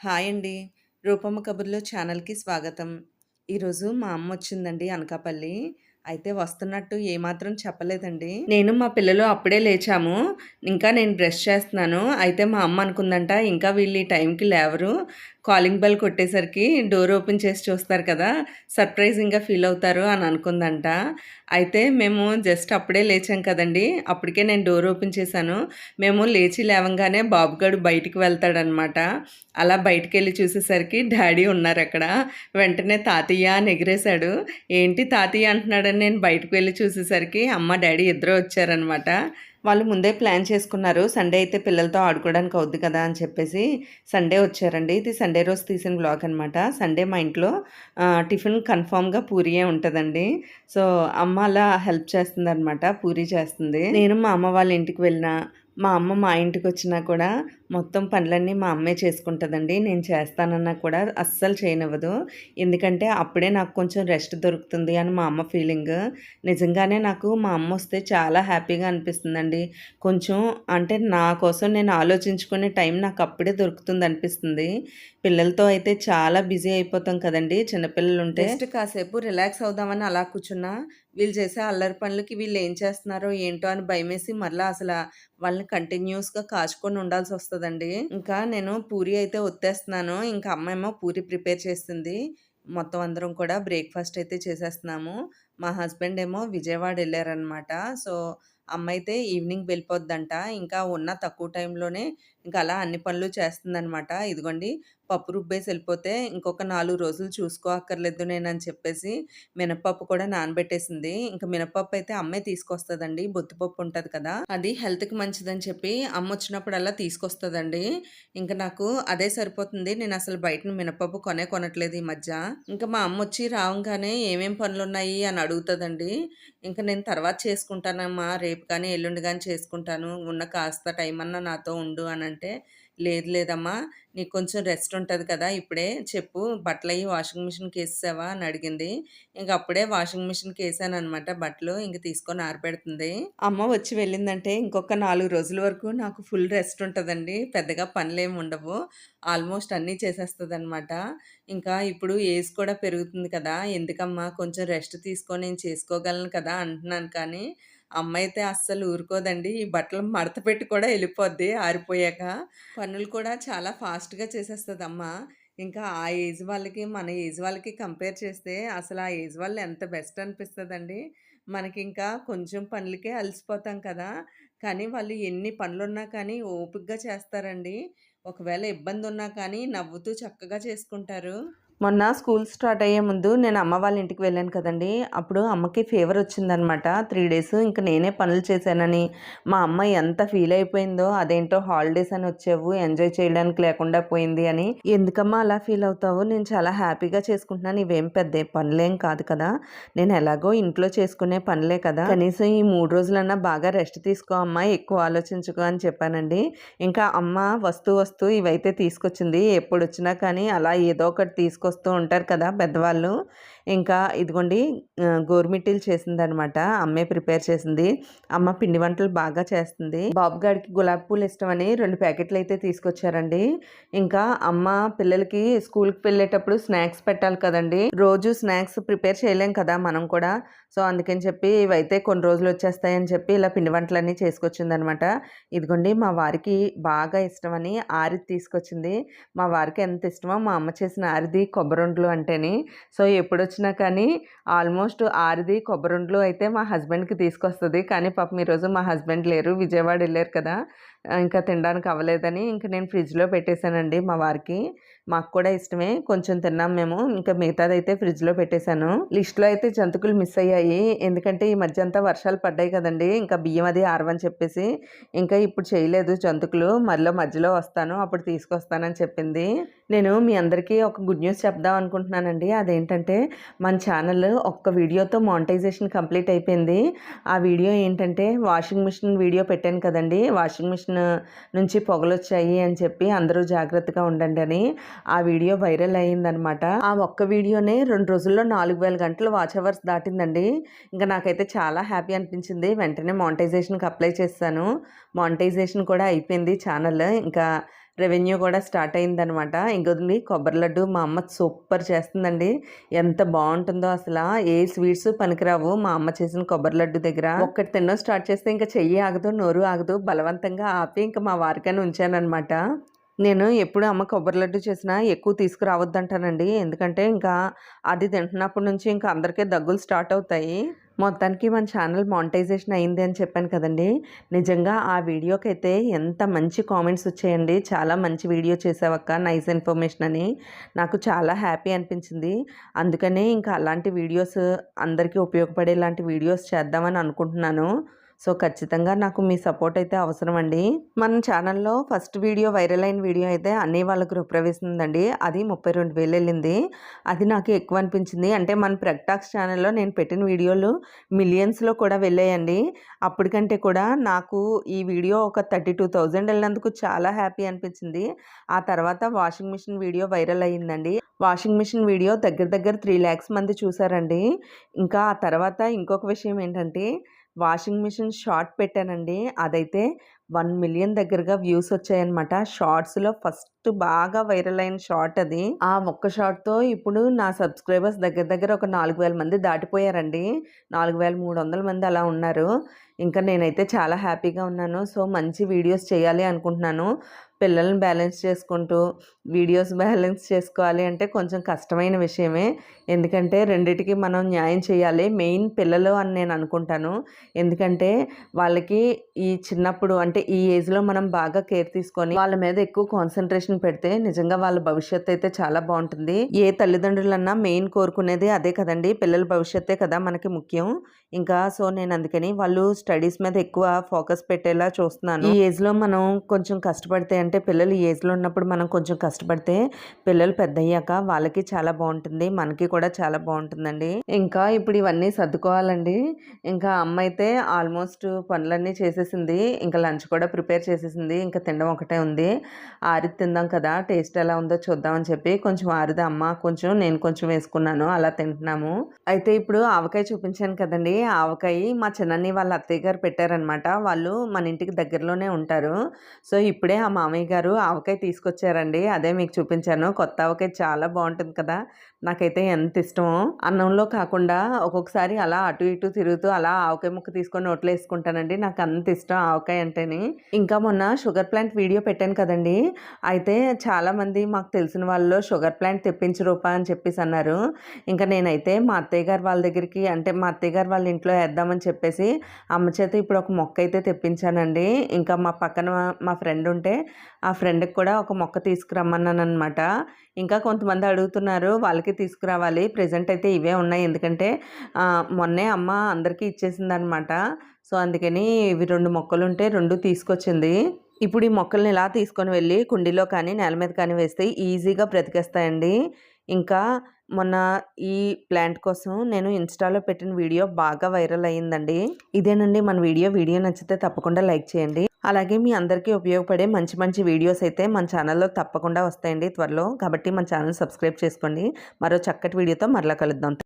Hi అండి. రూపమ్మ కబుర్లో ఛానల్‌కి స్వాగతం. ఈరోజు మా అమ్మ వచ్చిందండి అనకాపల్లి. అయితే వస్తున్నట్టు ఏమాత్రం చెప్పలేదండి. నేను మా పిల్లలు అప్పుడే లేచాము. ఇంకా నేను బ్రష్ చేస్తున్నాను. అయితే మా అమ్మ అనుకుందంట ఇంకా వీళ్ళు ఈ టైంకి లేవరు. కాలింగ్ బెల్ కొట్టేసరికి డోర్ ఓపెన్ చేసి చూస్తారు కదా! సర్ప్రైజింగ్‌గా ఫీల్ అవుతారు అని అనుకుందంట. అయితే మేము జస్ట్ అప్పుడే లేచాం కదండీ! అప్పటికే నేను డోర్ ఓపెన్ చేశాను. మేము లేచి లేవంగానే బాబుగాడు బయటికి వెళ్తాడనమాట. అలా బయటికి వెళ్ళి చూసేసరికి డాడీ ఉన్నారు అక్కడ వెంటనే తాతయ్య అని ఎగిరేశాడు. ఏంటి తాతయ్య అంటున్నాడు సడన్ నేను బయటకు వెళ్ళి చూసేసరికి అమ్మ, డాడీ ఇద్దరు వచ్చారనమాట. వాళ్ళు ముందే ప్లాన్ చేసుకున్నారు. సండే అయితే పిల్లలతో ఆడుకోవడానికి అవుద్ది కదా! అని చెప్పేసి సండే వచ్చారండి. ఇది సండే రోజు తీసిన బ్లాగ్ అనమాట. సండే మా ఇంట్లో టిఫిన్ కన్ఫర్మ్‌గా పూరియే ఉంటుందండి సో, అమ్మ అలా హెల్ప్ చేస్తుందనమాట. పూరి చేస్తుంది. నేను మా అమ్మ వాళ్ళ ఇంటికి వెళ్ళినా, మా అమ్మ మా ఇంటికి వచ్చినా కూడా మొత్తం పనులన్నీ మా అమ్మే చేసుకుంటుందండి నేను చేస్తానన్నా కూడా అస్సలు చేయనివ్వదు. ఎందుకంటే అప్పుడే నాకు కొంచెం రెస్ట్ దొరుకుతుంది అని మా అమ్మ ఫీలింగ్. నిజంగానే నాకు మా అమ్మ వస్తే చాలా హ్యాపీగా అనిపిస్తుందండి. కొంచెం అంటే నా కోసం నేను ఆలోచించుకునే టైం నాకు అప్పుడే దొరుకుతుంది అనిపిస్తుంది పిల్లలతో అయితే చాలా బిజీ అయిపోతాం కదండీ చిన్నపిల్లలుంటే. జస్ట్ కాసేపు రిలాక్స్ అవుదామని అలా కూర్చున్నా, వీళ్ళు చేసే అల్లరి పనులకి వీళ్ళు ఏం చేస్తున్నారో ఏంటో అని భయమేసి మరలా అసలు వాళ్ళని కంటిన్యూస్గా కాచుకొని ఉండాల్సొస్తదండి. ఇంకా నేను పూరి అయితే ఒత్తేస్తున్నాను. ఇంకా అమ్మేమో పూరి ప్రిపేర్ చేస్తుంది. మొత్తం అందరం కూడా బ్రేక్‌ఫాస్ట్ అయితే చేసేస్తున్నాము. మా హస్బెండ్ ఏమో విజయవాడ వెళ్ళారనమాట సో, అమ్మయితే ఈవినింగ్ వెళ్ళిపోద్దంట. ఇంకా ఉన్న తక్కువ టైంలోనే ఇంకా అలా అన్ని పనులు చేస్తుందనమాట. ఇదిగోండి పప్పు రుబ్బేసి వెళ్ళిపోతే ఇంకొక నాలుగు రోజులు చూసుకో అక్కర్లేదు నేనని చెప్పేసి మినపప్పు కూడా నానబెట్టేసింది. ఇంకా మినపప్పు అయితే అమ్మే తీసుకొస్తుందండి బొత్తిపప్పు ఉంటుంది కదా! అది హెల్త్‌కి మంచిదని చెప్పి అమ్మ వచ్చినప్పుడు అలా తీసుకొస్తుందండి ఇంకా నాకు అదే సరిపోతుంది. నేను అసలు బయట మినపప్పు కొనే కొనట్లేదు ఈ మధ్య. ఇంకా మా అమ్మ వచ్చి రావంగానే ఏమేం పనులున్నాయి అని అడుగుతుందండి ఇంకా నేను తర్వాత చేసుకుంటానమ్మా. రేపు కానీ, ఎల్లుండి కానీ చేసుకుంటాను. ఉన్న కాస్త టైం అన్నా నాతో ఉండు అని అంటే లేదు లేదమ్మా నీకు కొంచెం రెస్ట్ ఉంటుంది కదా! ఇప్పుడే చెప్పు బట్టలు అయ్యి వాషింగ్ మిషన్కి వేసావా అని అడిగింది. ఇంక అప్పుడే వాషింగ్ మిషన్కి వేసాను అనమాట బట్టలు. ఇంక తీసుకొని ఆరబెడుతుంది. అమ్మ వచ్చి వెళ్ళిందంటే ఇంకొక నాలుగు రోజుల వరకు నాకు ఫుల్ రెస్ట్ ఉంటుందండి పెద్దగా పనులేమి ఉండవు. ఆల్మోస్ట్ అన్నీ చేసేస్తుంది అనమాట ఇంకా ఇప్పుడు ఏజ్ కూడా పెరుగుతుంది కదా! ఎందుకమ్మా కొంచెం రెస్ట్ తీసుకొని నేను చేసుకోగలను కదా! అంటున్నాను కానీ, అమ్మయితే అస్సలు ఊరుకోదండి. ఈ బట్టలు మడత పెట్టి కూడా వెళ్ళిపోద్ది ఆరిపోయాక. పనులు కూడా చాలా ఫాస్ట్‌గా చేసేస్తుంది అమ్మ ఇంకా ఆ ఏజ్ వాళ్ళకి, మన ఏజ్ వాళ్ళకి కంపేర్ చేస్తే అసలు ఆ ఏజ్ వాళ్ళు ఎంత బెస్ట్ అనిపిస్తుందండి మనకి ఇంకా కొంచెం పనులకే అలసిపోతాం కదా! కానీ వాళ్ళు ఎన్ని పనులున్నా కానీ ఓపికగా చేస్తారండి. ఒకవేళ ఇబ్బంది ఉన్నా కానీ నవ్వుతూ చక్కగా చేసుకుంటారు. మొన్న స్కూల్ స్టార్ట్ అయ్యే ముందు నేను అమ్మ వాళ్ళ ఇంటికి వెళ్ళాను కదండీ! అప్పుడు అమ్మకి ఫీవర్ వచ్చిందనమాట. త్రీ డేస్ ఇంక నేనే పనులు చేశానని, మా అమ్మ ఎంత ఫీల్ అయిపోయిందో అదేంటో హాలిడేస్ అని వచ్చావు ఎంజాయ్ చేయడానికి లేకుండా పోయింది అని. ఎందుకమ్మా అలా ఫీల్ అవుతావు? నేను చాలా హ్యాపీగా చేసుకుంటున్నాను. ఇవేం పెద్ద పనులేం కాదు కదా! నేను ఎలాగో ఇంట్లో చేసుకునే పనులే కదా! కనీసం ఈ మూడు రోజులన్నా బాగా రెస్ట్ తీసుకో అమ్మ ఎక్కువ ఆలోచించుకో అని చెప్పానండి. ఇంకా అమ్మ వస్తూ వస్తూ ఇవైతే తీసుకొచ్చింది. ఎప్పుడు వచ్చినా కానీ అలా ఏదో ఒకటి వస్తూ ఉంటారు కదా పెద్దవాళ్ళు. ఇంకా ఇదిగోండి గోరుమిట్టిలు చేసిందనమాట. అమ్మే ప్రిపేర్ చేసింది. అమ్మ పిండి వంటలు బాగా చేస్తుంది. బాబుగాడికి గులాబీ పూలు ఇష్టమని రెండు ప్యాకెట్లు అయితే తీసుకొచ్చారండి. ఇంకా అమ్మ పిల్లలకి స్కూల్‌కి వెళ్ళేటప్పుడు స్నాక్స్ పెట్టాలి కదండీ! రోజు స్నాక్స్ ప్రిపేర్ చేయలేం కదా మనం కూడా. సో, అందుకని చెప్పి ఇవైతే కొన్ని రోజులు వచ్చేస్తాయని చెప్పి ఇలా పిండి వంటలన్నీ చేసుకొచ్చిందనమాట. ఇదిగోండి మా వారికి బాగా ఇష్టమని ఆరిది తీసుకొచ్చింది. మా వారికి ఎంత ఇష్టమో మా అమ్మ చేసిన ఆరిది కొబ్బరుండలు అంటేని. సో, వచ్చినా కానీ ఆల్మోస్ట్ ఆరిది కొబ్బరుండలు అయితే మా హస్బెండ్‌కి తీసుకొస్తుంది కానీ పాపం ఈరోజు మా హస్బెండ్ లేరు. విజయవాడ వెళ్ళారు కదా! ఇంకా తినడానికి అవ్వలేదని ఇంకా నేను ఫ్రిడ్జ్‌లో పెట్టేసానండి మా వారికి. మాకు కూడా ఇష్టమే. కొంచెం తిన్నాం మేము. ఇంకా మిగతాదైతే ఫ్రిడ్జ్‌లో పెట్టేసాను. లిస్ట్‌లో అయితే జంతికలు మిస్ అయ్యాయి. ఎందుకంటే ఈ మధ్య అంతా వర్షాలు పడ్డాయి కదండీ! ఇంకా బియ్యం అది ఆరవని చెప్పేసి ఇంకా ఇప్పుడు చేయలేదు జంతుకులు మళ్ళీ మధ్యలో వస్తాను. అప్పుడు తీసుకొస్తానని చెప్పింది. నేను మీ అందరికీ ఒక గుడ్ న్యూస్ చెప్దాం అనుకుంటున్నానండి. అదేంటంటే మన ఛానల్ ఒక్క వీడియోతో మానిటైజేషన్ కంప్లీట్ అయిపోయింది. ఆ వీడియో ఏంటంటే వాషింగ్ మిషన్ వీడియో పెట్టాను కదండీ! వాషింగ్ మిషన్ నుంచి పొగలొచ్చాయి అని చెప్పి అందరూ జాగ్రత్తగా ఉండండి అని. ఆ వీడియో వైరల్ అయిందనమాట. ఆ ఒక్క వీడియోనే రెండు రోజుల్లో 4000 గంటలు వాచ్ అవర్స్ దాటిందండి. ఇంకా నాకైతే చాలా హ్యాపీ అనిపించింది. వెంటనే మానిటైజేషన్‌కి అప్లై చేశాను మానిటైజేషన్ కూడా అయిపోయింది ఛానల్. ఇంకా రెవెన్యూ కూడా స్టార్ట్ అయిందనమాట ఇంకొంది కొబ్బరి లడ్డు మా అమ్మ సూపర్ చేస్తుందండి ఎంత బాగుంటుందో అసలు ఏ స్వీట్స్ పనికిరావు మా అమ్మ చేసిన కొబ్బరి లడ్డు దగ్గర ఒక్కటి తినడం స్టార్ట్ చేస్తే ఇంకా చెయ్యి ఆగదు నోరు ఆగదు బలవంతంగా ఆపి ఇంకా మా వారికైనా ఉంచానమాట నేను ఎప్పుడు అమ్మ కొబ్బరి లడ్డు చేసినా ఎక్కువ తీసుకురావద్దంటానండి. ఎందుకంటే ఇంకా అది తింటున్నప్పటి నుంచి ఇంకా అందరికీ దగ్గులు స్టార్ట్ అవుతాయి. మొత్తానికి మన ఛానల్ మానిటైజేషన్ అయింది అని చెప్పాను కదండి. నిజంగా ఆ వీడియోకి అయితే ఎంత మంచి కామెంట్స్ వచ్చాయండి. చాలా మంచి వీడియో చేసావక్క నైస్ ఇన్ఫర్మేషన్ అని. నాకు చాలా హ్యాపీ అనిపించింది. అందుకనే ఇంకా అలాంటి వీడియోస్ అందరికీ ఉపయోగపడేలాంటి వీడియోస్ చేద్దామని అనుకుంటున్నాను. సో ఖచ్చితంగా నాకు మీ సపోర్ట్ అయితే అవసరం అండి మన ఛానల్లో ఫస్ట్ వీడియో వైరల్ అయిన వీడియో అయితే అన్నీ వాళ్ళ గృహప్రవేశిందండి అది ముప్పై రెండు వేలు వెళ్ళింది. అది నాకు ఎక్కువ అనిపించింది. అంటే మన ప్రగ్టాక్స్ ఛానల్లో నేను పెట్టిన వీడియోలు మిలియన్స్లో కూడా వెళ్ళాయండి. అప్పటికంటే కూడా నాకు ఈ వీడియో ఒక థర్టీ టూ థౌజండ్ వెళ్ళినందుకు చాలా హ్యాపీ అనిపించింది. ఆ తర్వాత వాషింగ్ మిషన్ వీడియో వైరల్ అయ్యిందండి. వాషింగ్ మిషన్ వీడియో దగ్గర దగ్గర త్రీ ల్యాక్స్ మంది చూసారండి. ఇంకా ఆ తర్వాత ఇంకొక విషయం ఏంటంటే వాషింగ్ మిషన్ షార్ట్ పెట్టానండి. అదైతే వన్ మిలియన్ దగ్గరగా వ్యూస్ వచ్చాయన్నమాట. షార్ట్స్లో ఫస్ట్ బాగా వైరల్ అయిన షార్ట్ అది. ఆ ఒక్క షార్ట్తో ఇప్పుడు నా సబ్స్క్రైబర్స్ దగ్గర దగ్గర ఒక నాలుగు వేల మంది దాటిపోయారండి. నాలుగు వేల మూడు వందల మంది అలా ఉన్నారు. ఇంకా నేనైతే చాలా హ్యాపీగా ఉన్నాను. సో మంచి వీడియోస్ చేయాలి అనుకుంటున్నాను. పిల్లల్ని బ్యాలెన్స్ చేసుకుంటూ వీడియోస్ బ్యాలెన్స్ చేసుకోవాలి అంటే కొంచెం కష్టమైన విషయమే. ఎందుకంటే రెండిటికి మనం న్యాయం చేయాలి. మెయిన్ పిల్లలు అని నేను అనుకుంటాను. ఎందుకంటే వాళ్ళకి ఈ చిన్నప్పుడు అంటే ఈ ఏజ్లో మనం బాగా కేర్ తీసుకొని వాళ్ళ మీద ఎక్కువ కాన్సన్ట్రేషన్ పెడితే నిజంగా వాళ్ళ భవిష్యత్తు అయితే చాలా బాగుంటుంది. ఏ తల్లిదండ్రులన్నా మెయిన్ కోరుకునేది అదే కదండి. పిల్లల భవిష్యత్తే కదా మనకి ముఖ్యం. ఇంకా సో నేను అందుకని వాళ్ళు స్టడీస్ మీద ఎక్కువ ఫోకస్ పెట్టేలా చూస్తున్నాను. ఈ ఏజ్లో మనం కొంచెం కష్టపడితే అంటే పిల్లలు ఈ ఏజ్లో ఉన్నప్పుడు మనం కొంచెం కష్టపడితే పిల్లలు పెద్ద అయ్యాక వాళ్ళకి చాలా బాగుంటుంది. మనకి కూడా చాలా బాగుంటుందండి. ఇంకా ఇప్పుడు ఇవన్నీ సర్దుకోవాలండి. ఇంకా అమ్మ అయితే ఆల్మోస్ట్ పనులన్నీ చేసేసింది. ఇంకా లంచ్ కూడా ప్రిపేర్ చేసేసింది. ఇంకా తినడం ఒకటే ఉంది. ఆరి తిందాం కదా టేస్ట్ ఎలా ఉందో చూద్దామని చెప్పి కొంచెం ఆరుదా అమ్మ కొంచెం నేను కొంచెం వేసుకున్నాను అలా తింటున్నాము. అయితే ఇప్పుడు ఆవకాయ చూపించాను కదండి ఆవకాయ మా చిన్నని వాళ్ళ అత్తయ్య గారు పెట్టారనమాట. వాళ్ళు మన ఇంటికి దగ్గరలోనే ఉంటారు. సో ఇప్పుడే ఆ మామయ్య మామయ్య గారు ఆవకాయ తీసుకొచ్చారండి అదే మీకు చూపించాను. కొత్త ఆవకాయ చాలా బాగుంటుంది కదా నాకైతే ఎంత ఇష్టమో. అన్నంలో కాకుండా ఒక్కొక్కసారి అలా అటు ఇటు తిరుగుతూ అలా ఆవకాయ ముక్క తీసుకొని నోట్లో వేసుకుంటానండి నాకు అంత ఇష్టం ఆవకాయ అంటేని. ఇంకా మొన్న షుగర్ ప్లాంట్ వీడియో పెట్టాను కదండి అయితే అయితే చాలామంది మాకు తెలిసిన వాళ్ళు షుగర్ ప్లాంట్ తెప్పించు రూపా అని చెప్పేసి అన్నారు. ఇంకా నేనైతే మా అత్తయ్య గారు వాళ్ళ దగ్గరికి అంటే మా అత్తయ్య గారు వాళ్ళ ఇంట్లో వేద్దామని చెప్పేసి అమ్మ చేత ఇప్పుడు ఒక మొక్క అయితే తెప్పించానండి. ఇంకా మా పక్కన మా ఫ్రెండ్ ఉంటే ఆ ఫ్రెండ్కి కూడా ఒక మొక్క తీసుకురమ్మన్నాను అనమాట ఇంకా కొంతమంది అడుగుతున్నారు వాళ్ళకి తీసుకురావాలి. ప్రజెంట్ అయితే ఇవే ఉన్నాయి. ఎందుకంటే మొన్నే అమ్మ అందరికీ ఇచ్చేసింది అనమాట సో అందుకని ఇవి రెండు మొక్కలు ఉంటే రెండు తీసుకొచ్చింది. ఇప్పుడు ఈ మొక్కల్ని ఇలా తీసుకొని వెళ్ళి కుండీలో కానీ నేల మీద కానీ వేస్తే ఈజీగా బ్రతికేస్తాయండి. ఇంకా మొన్న ఈ ప్లాంట్ కోసం నేను ఇన్స్టాలో పెట్టిన వీడియో బాగా వైరల్ అయ్యిందండి. ఇదేనండి మన వీడియో. వీడియో నచ్చితే తప్పకుండా లైక్ చేయండి. అలాగే మీ అందరికీ ఉపయోగపడే మంచి మంచి వీడియోస్ అయితే మన ఛానల్లో తప్పకుండా వస్తాయండి త్వరలో. కాబట్టి మన ఛానల్ సబ్స్క్రైబ్ చేసుకోండి. మరో చక్కటి వీడియోతో మరలా కలుద్దాం.